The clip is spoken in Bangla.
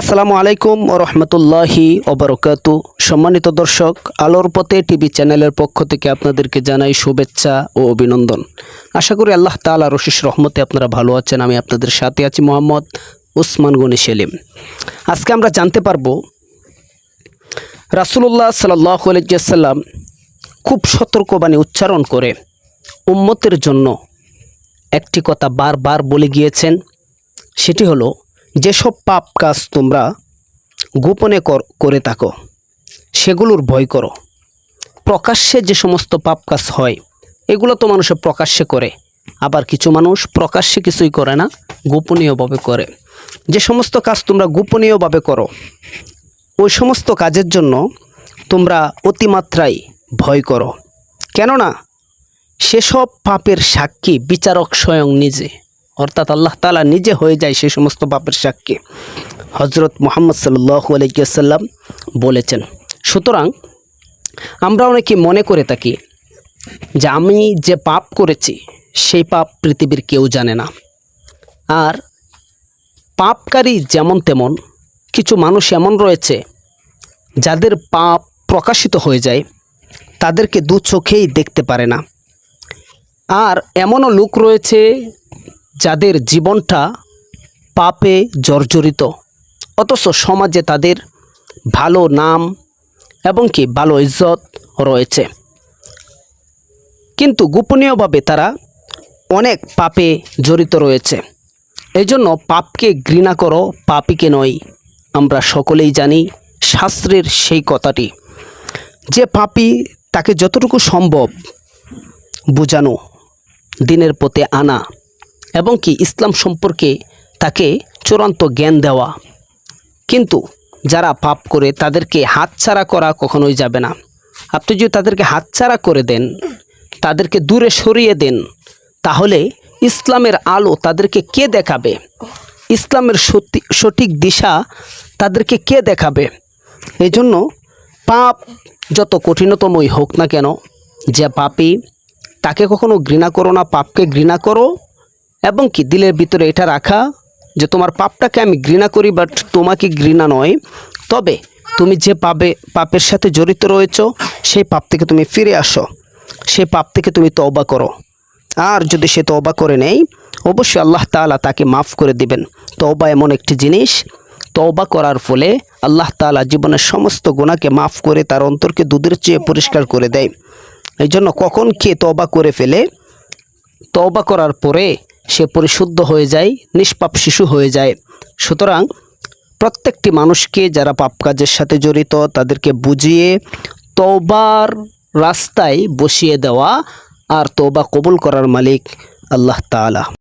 আসসালামু আলাইকুম রহমতুল্লাহি ওবরকাতু সম্মানিত দর্শক, আলোর পথে টিভি চ্যানেলের পক্ষ থেকে আপনাদেরকে জানাই শুভেচ্ছা ও অভিনন্দন। আশা করি আল্লাহ তাআলা রশিস রহমতে আপনারা ভালো আছেন, আমি আপনাদের সাথে আছি মোহাম্মদ উসমান গনি সেলিম। আজকে আমরা জানতে পারব, রাসুলুল্লাহ সাল্লাহ খুব সতর্কবাণী উচ্চারণ করে উম্মতের জন্য একটি কথা বারবার বলে গিয়েছেন, সেটি হলো যেসব পাপ কাজ তোমরা গোপনে কর- থাকো, সেগুলোর ভয় করো। প্রকাশ্যে যে সমস্ত পাপ কাজ হয়, এগুলো তো মানুষে প্রকাশ্যে করে। আবার কিছু মানুষ প্রকাশ্যে কিছুই করে না, গোপনীয়ভাবে করে। যে সমস্ত কাজ তোমরা গোপনীয়ভাবে করো, ওই সমস্ত কাজের জন্য তোমরা অতিমাত্রায় ভয় করো। কেননা, সেসব পাপের সাক্ষী বিচারক স্বয়ং নিজে। অর্থাৎ আল্লাহ তালা নিজে হয়ে যায় সে সমস্ত পাপের সাক্ষী। হজরত মোহাম্মদ সাল্লু আলাইসাল্লাম বলেছেন, সুতরাং আমরা অনেকে মনে করে থাকি যে আমি যে পাপ করেছি, সেই পাপ পৃথিবীর কেউ জানে না। আর পাপকারী যেমন তেমন, কিছু মানুষ এমন রয়েছে যাদের পাপ প্রকাশিত হয়ে যায়, তাদেরকে দু চোখেই দেখতে পারে না। আর এমনও লোক রয়েছে যাদের জীবনটা পাপে জর্জরিত, অথচ সমাজে তাদের ভালো নাম এবং কি ভালো ইজ্জত রয়েছে। কিন্তু গোপনীয়ভাবে তারা অনেক পাপে জড়িত রয়েছে। এই জন্য পাপকে ঘৃণা করো, পাপিকে নয়। আমরা সকলেই জানি শাস্ত্রের সেই কথাটি। যে পাপি তাকে যতটুকু সম্ভব বোঝানো, দিনের পথে আনা। এবং কি ইসলাম সম্পর্কে তাকে চূড়ান্ত জ্ঞান দেওয়া। কিন্তু যারা পাপ করে তাদেরকে হাতছাড়া করা কখনোই যাবে না। আপনি যদি তাদেরকে হাতছাড়া করে দেন, তাদেরকে দূরে সরিয়ে দেন, তাহলে ইসলামের আলো তাদেরকে কে দেখাবে? ইসলামের সত্যি, সঠিক দিশা তাদেরকে কে দেখাবে? এই জন্য পাপ যত কঠিনতমই হোক না কেন, যে পাপি, তাকে কখনো ঘৃণা করো না, পাপকে ঘৃণা করো। এবং কি দিলের ভিতরে এটা রাখা যে তোমার পাপটাকে আমি ঘৃণা করি বাট তোমাকে ঘৃণা নয়। তবে তুমি যে পাবে পাপের সাথে জড়িত রয়েছ, সেই পাপ থেকে তুমি ফিরে আসো। সেই পাপ থেকে তুমি তওবা করো। আর যদি সে তওবা করে নেই, অবশ্যই আল্লাহ তাআলা তাকে মাফ করে দিবেন। তওবা এমন একটি জিনিস। তওবা করার ফলে আল্লাহ তাআলা জীবনের সমস্ত গুণাকে মাফ করে তার অন্তরকে দুধের চেয়ে পরিষ্কার করে দেয়। এই জন্য কখন কে তওবা করে ফেলে, তওবা করার পরে সে পরিশুদ্ধ হয়ে যায়, নিষ্পাপ শিশু হয়ে যায়। সুতরাং প্রত্যেকটি মানুষকে যারা পাপ কাজের সাথে জড়িত, তাদেরকে বুঝিয়ে তওবার রাস্তায় বসিয়ে দেওয়া আর তওবা কবুল করার মালিক আল্লাহ তাআলা।